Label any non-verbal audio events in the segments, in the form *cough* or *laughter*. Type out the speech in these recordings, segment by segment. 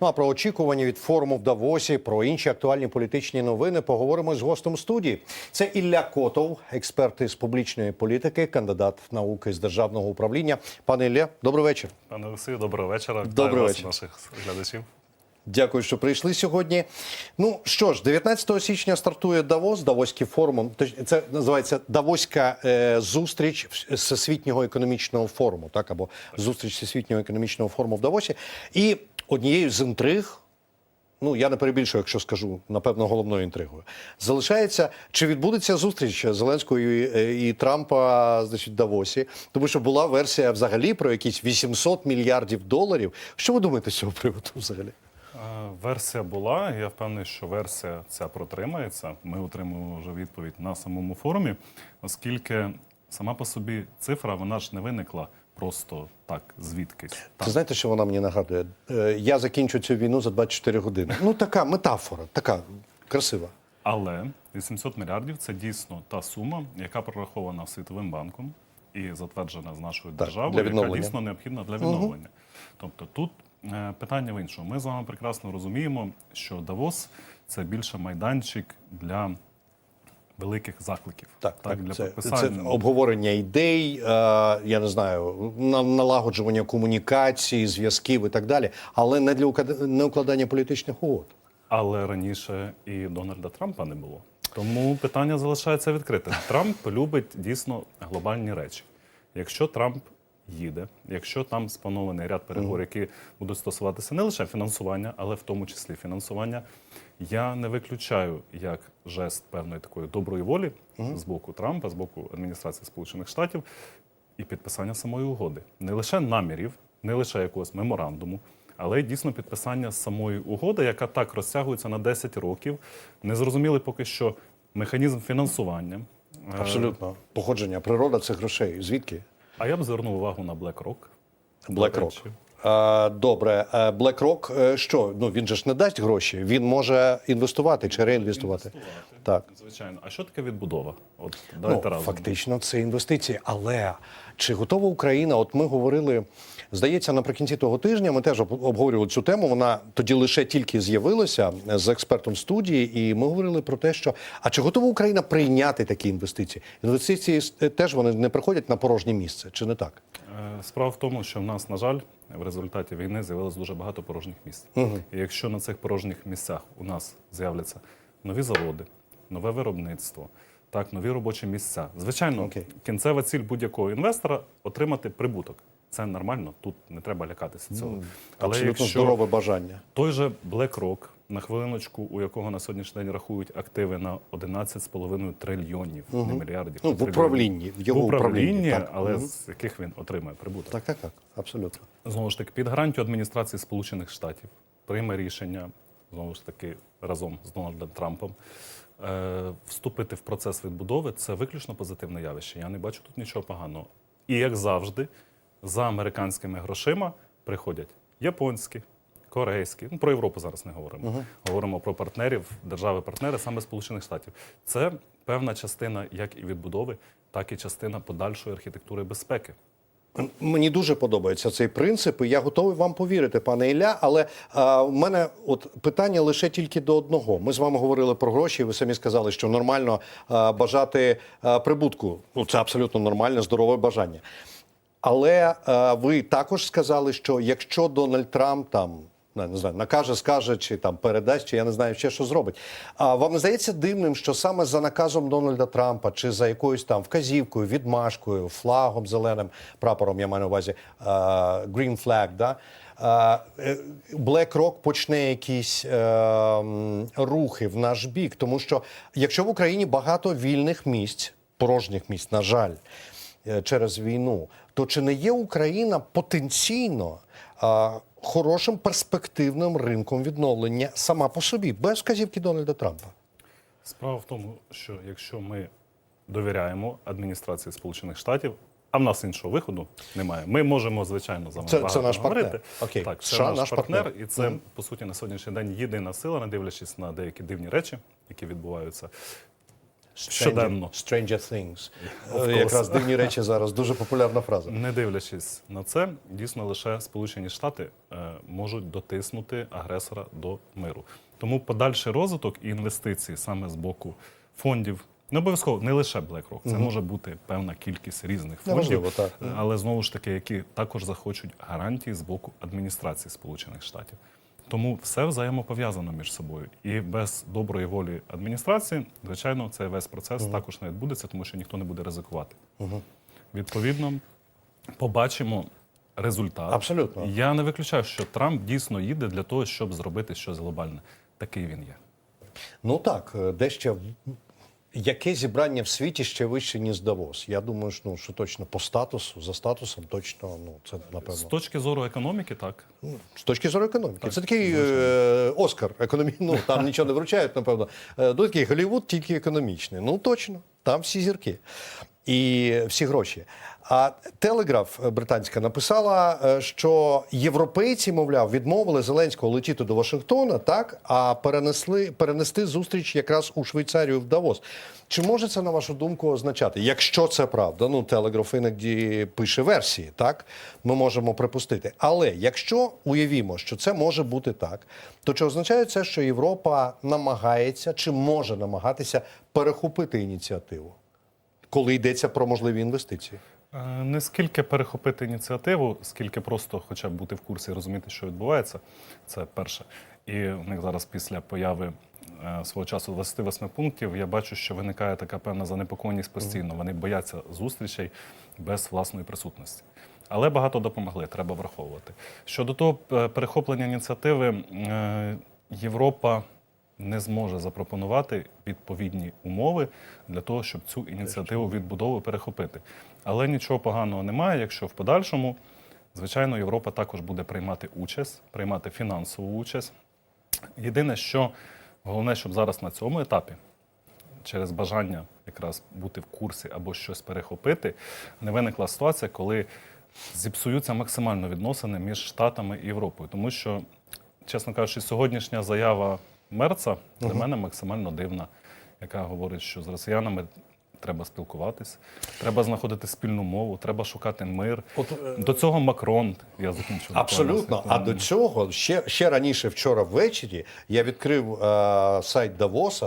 Ну а про очікування від форуму в Давосі, про інші актуальні політичні новини поговоримо з гостем студії. Це Ілля Котов, експерт із публічної політики, кандидат науки з державного управління. Пане Ілля, добрий вечір. Пане Олексію, доброго вечора. Добрий вечір. наших глядачів. Дякую, що прийшли сьогодні. Ну що ж, 19 січня стартує Давос, Давоський форум. Це називається Давоська е, зустріч Всесвітнього економічного форуму, так або зустріч Всесвітнього економічного форуму в Давосі. І однією з інтриг. Ну, я не перебільшую, якщо скажу, напевно, головною інтригою. Залишається, чи відбудеться зустріч Зеленського і, і Трампа значить, Давосі, тому що була версія взагалі про якісь 800 мільярдів доларів. Що ви думаєте з цього приводу взагалі? Версія була. Я впевнений, що версія ця протримається. Ми отримуємо вже відповідь на самому форумі, оскільки сама по собі цифра вона ж не виникла просто так, звідкись. Це знаєте, що вона мені нагадує? Е, Я закінчу цю війну за 24 години. Ну, така метафора, така красива. Але 800 мільярдів це дійсно та сума, яка прорахована Світовим банком і затверджена з нашою Так, державою, яка дійсно необхідна для відновлення. Тобто тут е, питання в іншому. Ми з вами прекрасно розуміємо, що Давос це більше майданчик для великих закликів, Так, так, для це, це підписання. обговорення ідей, е, я не знаю, на- налагоджування комунікації, зв'язків і так далі, але не для не укладання політичних угод. Але раніше і Дональда Трампа не було. Тому питання залишається відкритим. Трамп любить дійсно глобальні речі. Якщо Трамп їде, якщо там спланований ряд переговорів, які будуть стосуватися не лише фінансування, але в тому числі фінансування, я не виключаю як жест певної такої доброї волі з боку Трампа, з боку адміністрації Сполучених Штатів і підписання самої угоди. Не лише намірів, не лише якогось меморандуму, але дійсно підписання самої угоди, яка так розтягується на 10 років. Не зрозуміли поки що механізм фінансування. Е, Абсолютно. Походження, природа цих грошей. Звідки? А я б звернув увагу на BlackRock. BlackRock. Е, Добре, Е, BlackRock, е, що? Ну він же ж не дасть гроші, він може інвестувати чи реінвестувати. Так. Звичайно. А що таке відбудова? От Ну, давайте разом. фактично, це інвестиції. Але чи готова Україна? От ми говорили, здається, наприкінці того тижня ми теж об- обговорювали цю тему. Вона тоді лише тільки з'явилася з експертом студії, і ми говорили про те, що а чи готова Україна прийняти такі інвестиції? Інвестиції теж вони не приходять на порожнє місце, чи не так? Е, Справа в тому, що в нас, на жаль, в результаті війни з'явилось дуже багато порожніх місць. І якщо на цих порожніх місцях у нас з'являться нові заводи, нове виробництво, так, нові робочі місця. Звичайно, okay. кінцева ціль будь-якого інвестора отримати прибуток. Це нормально, тут не треба лякатися цього. Але Абсолютно якщо здорове бажання. той же BlackRock, на хвилиночку, у якого на сьогоднішній день рахують активи на 11,5 трильйонів, не мільярдів. Ну, в управлінні, в його в управлінні, управлінні, так. але з яких він отримує прибуток. Так, так, так, абсолютно. Знову ж таки, під гарантію адміністрації Сполучених Штатів прийме рішення знову ж таки разом з Дональдом Трампом. Е, вступити в процес відбудови це виключно позитивне явище. Я не бачу тут нічого поганого. І як завжди, за американськими грошима приходять японські, корейські. Ну про Європу зараз не говоримо. Говоримо про партнерів, держави-партнери саме Сполучених Штатів. Це певна частина як і відбудови, так і частина подальшої архітектури безпеки. Мені дуже подобається цей принцип, і я готовий вам повірити, пане Ілля. Але а, в мене от питання лише тільки до одного. Ми з вами говорили про гроші. і Ви самі сказали, що нормально а, бажати а, прибутку. Ну це абсолютно нормальне, здорове бажання. Але а, ви також сказали, що якщо Дональд Трамп там. Не, не знаю, накаже, скаже, чи там передасть, чи я не знаю ще що зробить. А вам здається дивним, що саме за наказом Дональда Трампа, чи за якоюсь там вказівкою, відмашкою, флагом зеленим прапором, я маю на увазі а, Green Flag, да? е, BlackRock почне якісь е, рухи в наш бік, тому що якщо в Україні багато вільних місць, порожніх місць, на жаль, е, через війну, то чи не є Україна потенційно а, хорошим перспективним ринком відновлення сама по собі, без вказівки Дональда Трампа? Справа в тому, що якщо ми довіряємо адміністрації Сполучених Штатів, а в нас іншого виходу немає. Ми можемо, звичайно, за Це- це наш партнер. говорити. Окей. Так, це США наш, наш партнер, партнер. і це, по суті, на сьогоднішній день єдина сила, не дивлячись на деякі дивні речі, які відбуваються. Щоденно. Stranger Things. Е. Якраз дивні речі зараз дуже популярна фраза. Не дивлячись на це, дійсно лише Сполучені Штати е, можуть дотиснути агресора до миру. Тому подальший розвиток і інвестиції саме з боку фондів. Не обов'язково не лише BlackRock, це може бути певна кількість різних фондів, так. але знову ж таки, які також захочуть гарантії з боку адміністрації Сполучених Штатів. Тому все взаємопов'язано між собою. І без доброї волі адміністрації, звичайно, цей весь процес також не відбудеться, тому що ніхто не буде ризикувати. Відповідно, побачимо результат. Абсолютно. Я не виключаю, що Трамп дійсно їде для того, щоб зробити щось глобальне. Такий він є. Ну так, де дещо. Яке зібрання в світі ще вище, ніж Давос? Я думаю, що, ну, що точно по статусу, за статусом, точно, ну, це напевно З точки зору економіки, так. З точки зору економіки. це такий е, Оскар економі... Ну, там нічого не вручають, напевно. Е, ну, такий Голівуд тільки економічний. Ну, точно, там всі зірки. І всі гроші. А Телеграф е, британська написала, е, що європейці, мовляв, відмовили Зеленського летіти до Вашингтона, так, а перенесли перенести зустріч якраз у Швейцарію в Давос. Чи може це, на вашу думку, означати, якщо це правда, ну Телеграф іноді пише версії, так ми можемо припустити. Але якщо уявімо, що це може бути так, то чи означає це, що Європа намагається чи може намагатися перехопити ініціативу, коли йдеться про можливі інвестиції? Е, Не скільки перехопити ініціативу, скільки просто хоча б бути в курсі і розуміти, що відбувається. Це перше. І в них зараз після появи е, свого часу 28 пунктів я бачу, що виникає така певна занепокоєність постійно. Вони бояться зустрічей без власної присутності. Але багато допомогли, треба враховувати. Щодо того е, перехоплення ініціативи, Європа не зможе запропонувати відповідні умови для того, щоб цю ініціативу відбудови перехопити. Але нічого поганого немає, якщо в подальшому, звичайно, Європа також буде приймати участь, приймати фінансову участь. Єдине, що головне, щоб зараз на цьому етапі, через бажання якраз бути в курсі або щось перехопити, не виникла ситуація, коли зіпсуються максимально відносини між Штатами і Європою. Тому що, чесно кажучи, сьогоднішня заява Мерца для мене максимально дивна, яка говорить, що з росіянами треба спілкуватись, треба знаходити спільну мову, треба шукати мир. От, е, До цього Макрон, я закінчу. Абсолютно. А до цього ще, ще раніше, вчора ввечері, я відкрив е, сайт Давоса.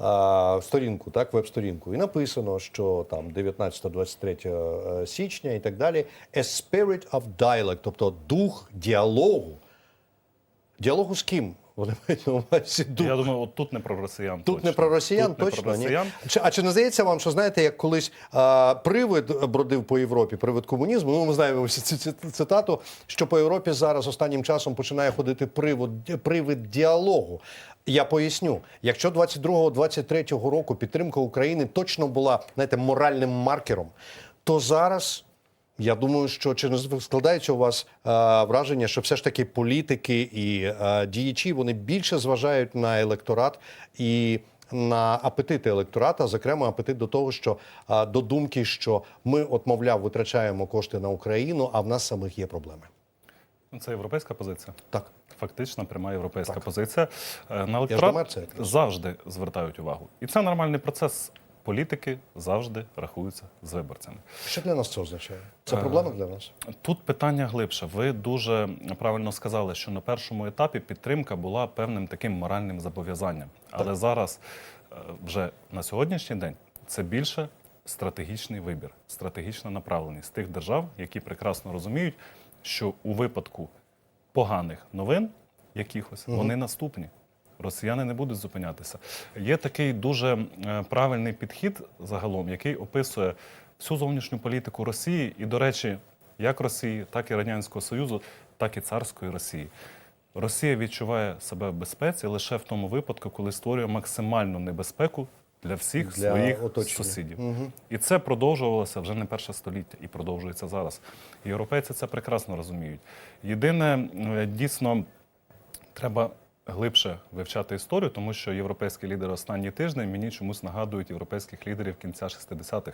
е, Сторінку, так, веб-сторінку, і написано, що там 19-23 січня і так далі. A spirit of dialogue, тобто дух діалогу. Діалогу з ким? Вони мають на увазі дух. Я думаю, от тут не про росіян. Тут точно. не про росіян, Тут не точно про росіян. ні. Чи, а чи не здається вам, що знаєте, як колись а, привид бродив по Європі, привид комунізму? Ну, ми знаємо цю цитату, що по Європі зараз останнім часом починає ходити привод, привид діалогу. Я поясню, якщо 22-23 року підтримка України точно була знаєте, моральним маркером, то зараз я думаю, що чи не складається у вас е, враження, що все ж таки політики і е, діячі вони більше зважають на електорат і на апетити електората, зокрема апетит до того, що е, до думки, що ми, от мовляв, витрачаємо кошти на Україну, а в нас самих є проблеми. Ну, Це європейська позиція. Так. Фактично пряма європейська позиція. Е, На електорат завжди звертають увагу. І це нормальний процес. Політики завжди рахуються з виборцями. Що для нас це означає? Це проблема для нас. Тут питання глибше. Ви дуже правильно сказали, що на першому етапі підтримка була певним таким моральним зобов'язанням. Але зараз, е, вже на сьогоднішній день, це більше стратегічний вибір, стратегічна направленість тих держав, які прекрасно розуміють, що у випадку поганих новин якихось вони наступні. Росіяни не будуть зупинятися. Є такий дуже е, правильний підхід загалом, який описує всю зовнішню політику Росії, і, до речі, як Росії, так і Радянського Союзу, так і царської Росії. Росія відчуває себе в безпеці лише в тому випадку, коли створює максимальну небезпеку для всіх Для своїх оточення. сусідів. І це продовжувалося вже не перше століття і продовжується зараз. Європейці це прекрасно розуміють. Єдине, е, дійсно, треба глибше вивчати історію, тому що європейські лідери останні тижні мені чомусь нагадують європейських лідерів кінця 60-х,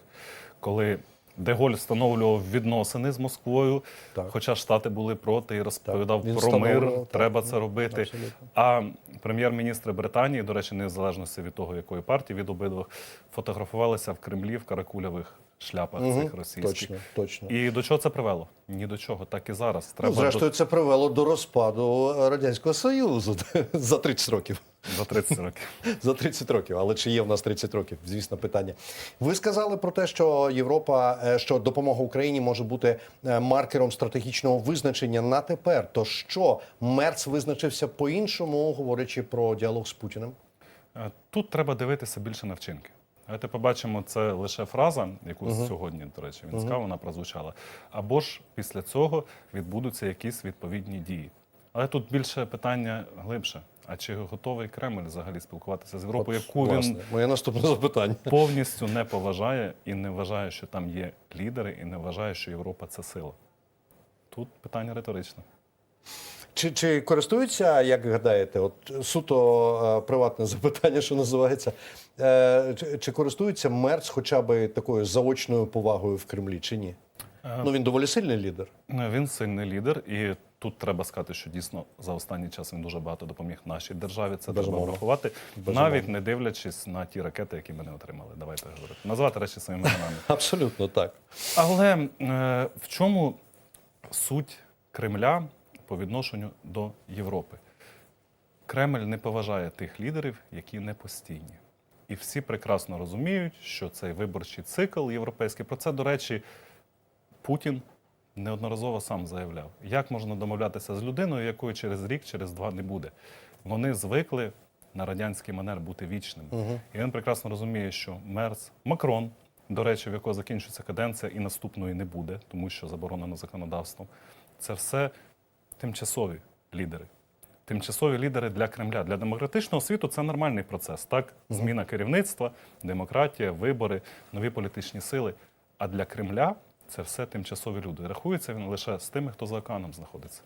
коли Деголь встановлював відносини з Москвою, Так. хоча Штати були проти і розповідав він про мир, так. треба це робити. Абсолютно. А Прем'єр-міністри Британії, до речі, незалежності від того, якої партії від обидвох, фотографувалися в Кремлі в каракулявих шляпах цих російських. Точно, точно. І до чого це привело? Ні до чого, так і зараз. Ну, Треба зрештою, це привело до розпаду Радянського Союзу *laughs* за 30 років. за 30 років. *laughs* За 30 років, але чи є в нас 30 років? Звісно, питання. Ви сказали про те, що Європа, е, що допомога Україні може бути е, маркером стратегічного визначення на тепер. То що Мерц визначився по-іншому, говорячи про діалог з Путіним? Е, Тут треба дивитися більше на вчинки. Давайте побачимо, це лише фраза, яку сьогодні, до речі, він сказав, вона прозвучала. Або ж після цього відбудуться якісь відповідні дії. Але тут більше питання глибше. А чи готовий Кремль взагалі спілкуватися з Європою, От, яку він моє наступне запитання. повністю не поважає і не вважає, що там є лідери, і не вважає, що Європа це сила? Тут питання риторичне. Чи, чи користуються, як гадаєте, от суто е, приватне *laughs* запитання, що називається, е, чи, чи користується Мерц хоча б такою заочною повагою в Кремлі, чи ні? Ну він доволі сильний лідер. Ну, Він сильний лідер, і тут треба сказати, що дійсно за останній час він дуже багато допоміг нашій державі. Це Безумовно. треба врахувати, Безумовно. навіть не дивлячись на ті ракети, які ми не отримали. Давайте говорити. Назвати речі своїми іменами. *laughs* Абсолютно так. Але е, в чому суть Кремля по відношенню до Європи? Кремль не поважає тих лідерів, які не постійні. І всі прекрасно розуміють, що цей виборчий цикл європейський. Про це, до речі, Путін неодноразово сам заявляв, як можна домовлятися з людиною, якої через рік, через два не буде. Вони звикли на радянський манер бути вічними. І він прекрасно розуміє, що Мерц, Макрон, до речі, в якого закінчується каденція, і наступної не буде, тому що заборонено законодавством. Це все тимчасові лідери. Тимчасові лідери для Кремля. Для демократичного світу це нормальний процес. Так, зміна керівництва, демократія, вибори, нові політичні сили. А для Кремля це все тимчасові люди. Рахується він лише з тими, хто за океаном знаходиться.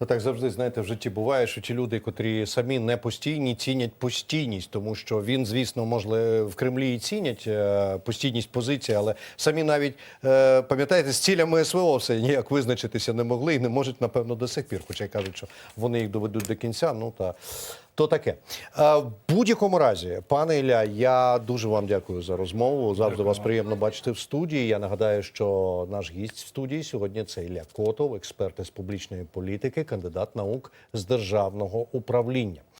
Ну так завжди знаєте, в житті буває, що ті люди, котрі самі не постійні, цінять постійність, тому що він, звісно, може в Кремлі і цінять е, постійність позиції, але самі навіть е, пам'ятаєте, з цілями СВО все ніяк визначитися не могли і не можуть, напевно, до сих пір. Хоча й кажуть, що вони їх доведуть до кінця. Ну та то таке. Е, в будь-якому разі, пане Ілля, я дуже вам дякую за розмову. Завжди Дякую вас приємно бачити в студії. Я нагадаю, що наш гість в студії сьогодні це Ілля Котов, експерт із публічної політики, кандидат наук з державного управління.